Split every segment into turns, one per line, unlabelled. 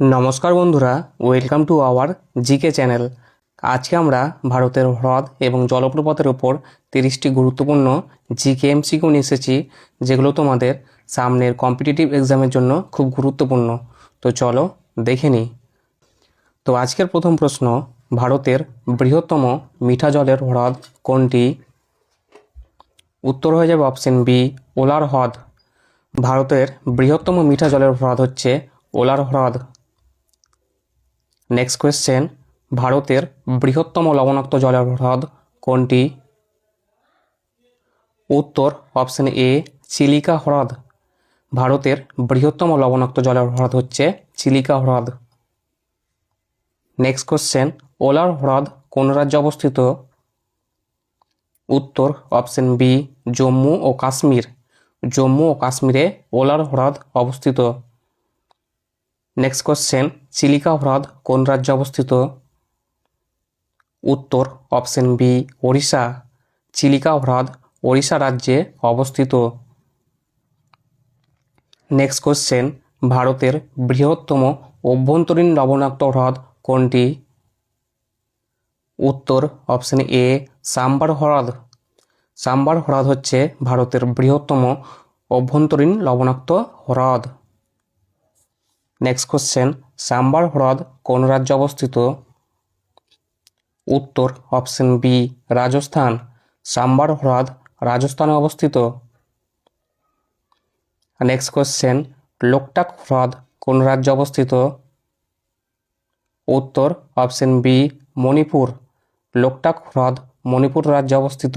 নমস্কার বন্ধুরা welcome to our GK channel আজকে আমরা ভারতের হ্রদ এবং জলপ্রপাতের ওপর তিরিশটি গুরুত্বপূর্ণ জিকে এমসিকিউ নিয়ে এসেছি, যেগুলো তোমাদের সামনের কম্পিটিটিভ এক্সামের জন্য খুব গুরুত্বপূর্ণ। তো চলো দেখে নিই। তো আজকের প্রথম প্রশ্ন, ভারতের বৃহত্তম মিঠা জলের হ্রদ কোনটি? উত্তর হয়ে যাবে অপশন বি ওলার হ্রদ। ভারতের বৃহত্তম মিঠা জলের হ্রদ হচ্ছে ওলার হ্রদ। নেক্সট কোয়েশ্চেন ভারতের বৃহত্তম লবণাক্ত হ্রদ কোনটি? উত্তর অপশন এ চিলিকা হ্রদ। ভারতের বৃহত্তম লবণাক্ত হ্রদ হচ্ছে চিলিকা হ্রদ। নেক্সট কোশ্চেন ওলার হ্রদ কোন রাজ্যে অবস্থিত? উত্তর অপশন বি জম্মু ও কাশ্মীর। জম্মু ও কাশ্মীরে ওলার হ্রদ অবস্থিত। নেক্সট কোশ্চেন চিলিকা হ্রদ কোন রাজ্যে অবস্থিত? উত্তর অপশন বি ওড়িশা। চিলিকা হ্রদ ওড়িশা রাজ্যে অবস্থিত। নেক্সট কোশ্চেন ভারতের বৃহত্তম অভ্যন্তরীণ লবণাক্ত হ্রদ কোনটি? উত্তর অপশন এ সাম্বার হ্রদ। সাম্বার হ্রদ হচ্ছে ভারতের বৃহত্তম অভ্যন্তরীণ লবণাক্ত হ্রদ। নেক্সট কোশ্চেন সাম্বার হ্রদ কোন রাজ্যে অবস্থিত? উত্তর অপশন বি রাজস্থান। সাম্বার হ্রদ রাজস্থানে অবস্থিত। নেক্সট কোশ্চেন লোকটাক হ্রদ কোন রাজ্যে অবস্থিত? উত্তর অপশন বি মণিপুর। লোকটাক হ্রদ মণিপুর রাজ্যে অবস্থিত।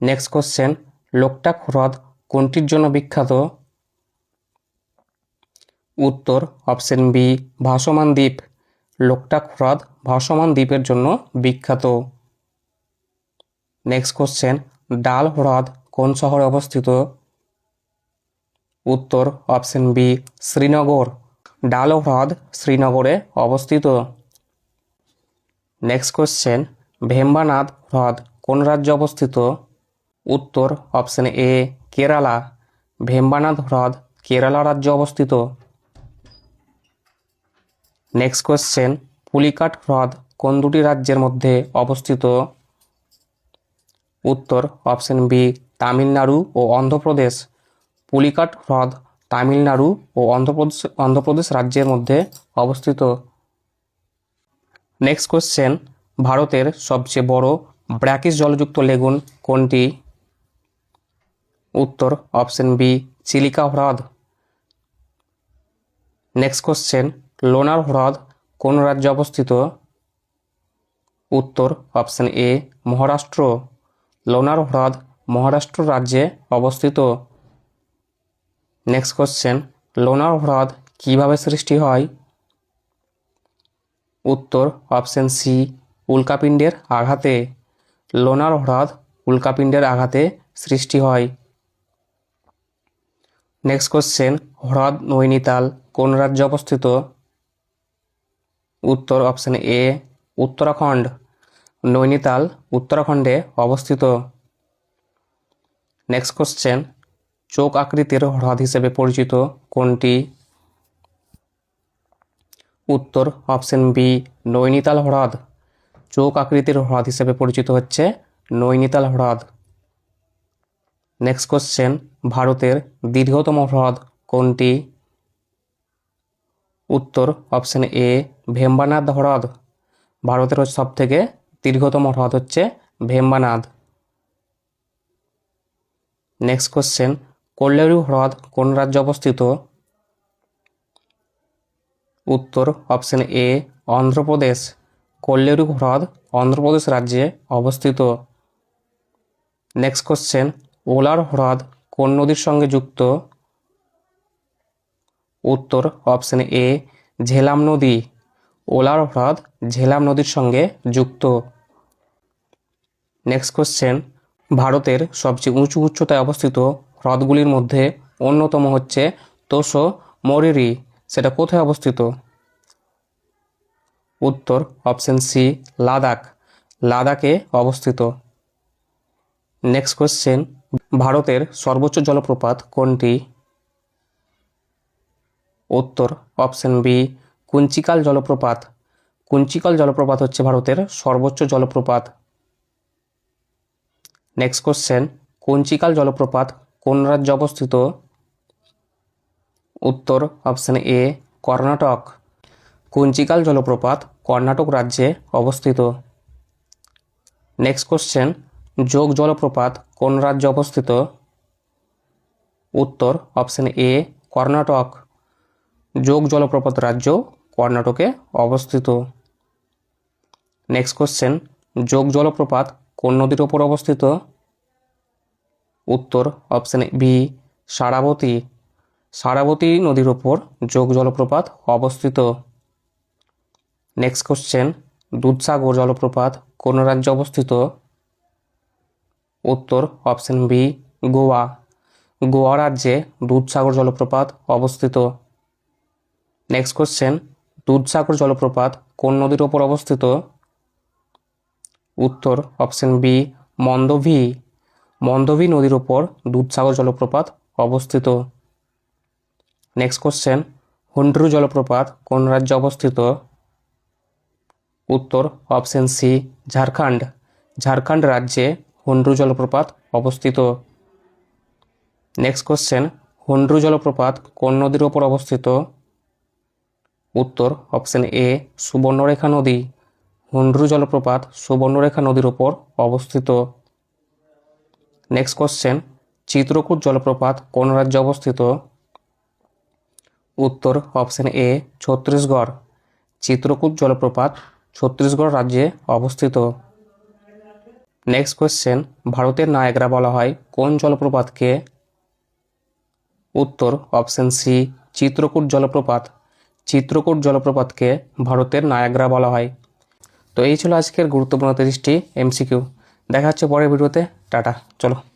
নেক্সট কোশ্চেন লোকটাক হ্রদ কোনটির জন্য বিখ্যাত? উত্তর অপশন বি ভাসমান দ্বীপ। লোকটাক হ্রদ ভাসমান দ্বীপের জন্য বিখ্যাত। নেক্সট কোশ্চেন ডাল হ্রদ কোন শহরে অবস্থিত? উত্তর অপশন বি শ্রীনগর। ডাল হ্রদ শ্রীনগরে অবস্থিত। নেক্সট কোশ্চেন ভেম্বানাদ হ্রদ কোন রাজ্যে অবস্থিত? উত্তর অপশন এ কেরালা। ভেম্বানাদ হ্রদ কেরালা রাজ্যে অবস্থিত। নেক্সট কোয়েশ্চেন পুলিকাট হ্রদ কোন দুটি রাজ্যের মধ্যে অবস্থিত? উত্তর অপশন বি তামিলনাড়ু ও অন্ধ্রপ্রদেশ। পুলিকাট হ্রদ তামিলনাড়ু ও অন্ধ্রপ্রদেশ অন্ধ্রপ্রদেশ রাজ্যের মধ্যে অবস্থিত। নেক্সট কোয়েশ্চেন ভারতের সবচেয়ে বড় ব্র্যাকিস জলযুক্ত লেগুন কোনটি? উত্তর অপশন বি চিলিকা হ্রদ। নেক্সট কোশ্চেন লোনার হ্রদ কোন রাজ্যে অবস্থিত? উত্তর অপশন এ মহারাষ্ট্র। লোনার হ্রদ মহারাষ্ট্র রাজ্যে অবস্থিত। নেক্সট কোশ্চেন লোনার হ্রদ কীভাবে সৃষ্টি হয়? উত্তর অপশন সি উল্কাপিণ্ডের আঘাতে। লোনার হ্রদ উল্কাপিণ্ডের আঘাতে সৃষ্টি হয়। নেক্সট কোশ্চেন হ্রদ নৈনিতাল কোন রাজ্যে অবস্থিত? উত্তর অপশন এ, উত্তরাখণ্ড, নৈনিতাল, উত্তরাখণ্ডে অবস্থিত। নেক্সট কোশ্চেন চোখ আকৃতির হ্রদ হিসেবে পরিচিত কোনটি? উত্তর অপশন বি, নৈনিতাল হ্রদ। চোখ আকৃতির হ্রদ হিসেবে পরিচিত হচ্ছে নৈনিতাল হ্রদ। নেক্সট কোশ্চেন ভারতের দীর্ঘতম হ্রদ কোনটি? উত্তর অপশন এ, ভেম্বানাদ হ্রদ। ভারতের সব থেকে দীর্ঘতম হ্রদ হচ্ছে ভেম্বানাদ। নেক্সট কোশ্চেন কল্লেরু হ্রদ কোন রাজ্যে অবস্থিত? উত্তর অপশন এ, অন্ধ্রপ্রদেশ। কল্লেরু হ্রদ অন্ধ্রপ্রদেশ রাজ্যে অবস্থিত। নেক্সট কোশ্চেন ওলার হ্রদ কোন নদীর সঙ্গে যুক্ত? উত্তর অপশন এ, ঝেলাম নদী। ওলার হ্রদ ঝেলাম নদীর সঙ্গে যুক্ত। নেক্সট কোশ্চেন ভারতের সবচেয়ে উঁচু উচ্চতায় অবস্থিত হ্রদগুলির মধ্যে অন্যতম হচ্ছে তোসো মরিরি। সেটা কোথায় অবস্থিত? উত্তর অপশন সি, লাদাখ। লাদাখে অবস্থিত। নেক্সট কোশ্চেন ভারতের সর্বোচ্চ জলপ্রপাত কোনটি? উত্তর অপশন বি কুঞ্চিকাল জলপ্রপাত। কুঞ্চিকাল জলপ্রপাত হচ্ছে ভারতের সর্বোচ্চ জলপ্রপাত। নেক্সট কোশ্চেন কুঞ্চিকাল জলপ্রপাত কোন রাজ্যে অবস্থিত? উত্তর অপশন এ কর্ণাটক। কুঞ্চিকাল জলপ্রপাত কর্ণাটক রাজ্যে অবস্থিত। নেক্সট কোশ্চেন যোগ জলপ্রপাত কোন রাজ্যে অবস্থিত? উত্তর অপশন এ কর্ণাটক। যোগ জলপ্রপাত রাজ্য কর্ণাটকে অবস্থিত। নেক্সট কোশ্চেন যোগ জলপ্রপাত কোন নদীর ওপর অবস্থিত? উত্তর অপশন বি সারাবতী। সারাবতী নদীর ওপর যোগ জলপ্রপাত অবস্থিত। নেক্সট কোশ্চেন দুধসাগর জলপ্রপাত কোন রাজ্যে অবস্থিত? উত্তর অপশন বি গোয়া। গোয়া রাজ্যে দুধসাগর জলপ্রপাত অবস্থিত। নেক্সট কোশ্চেন দুধসাগর জলপ্রপাত কোন নদীর ওপর অবস্থিত? উত্তর অপশন বি মন্দভি। মন্দভি নদীর ওপর দুধসাগর জলপ্রপাত অবস্থিত। নেক্সট কোশ্চেন হুন্ড্রু জলপ্রপাত কোন রাজ্যে অবস্থিত? উত্তর অপশন সি ঝাড়খণ্ড। ঝাড়খণ্ড রাজ্যে হুন্ড্রু জলপ্রপাত অবস্থিত। নেক্সট কোশ্চেন হুন্ড্রু জলপ্রপাত কোন নদীর ওপর অবস্থিত? উত্তর অপশন এ সুবর্ণরেখা নদী। হুন্ড্রু জলপ্রপাত সুবর্ণরেখা নদীর ওপর অবস্থিত। নেক্সট কোশ্চেন চিত্রকূট জলপ্রপাত কোন রাজ্যে অবস্থিত? উত্তর অপশন এ ছত্তিশগড়। চিত্রকূট জলপ্রপাত ছত্তিশগড় রাজ্যে অবস্থিত। নেক্সট কোশ্চেন ভারতের নায়গ্রা বলা হয় কোন জলপ্রপাতকে? উত্তর অপশন সি চিত্রকূট জলপ্রপাত চিত্রকূট জলপ্রপাতকে ভারতের নায়াগ্রা বলা হয়। তো এই ছিল আজকের গুরুত্বপূর্ণ তিরিশটি এমসিকিউ। দেখা হচ্ছে পরের ভিডিওতে। টাটা। চলো।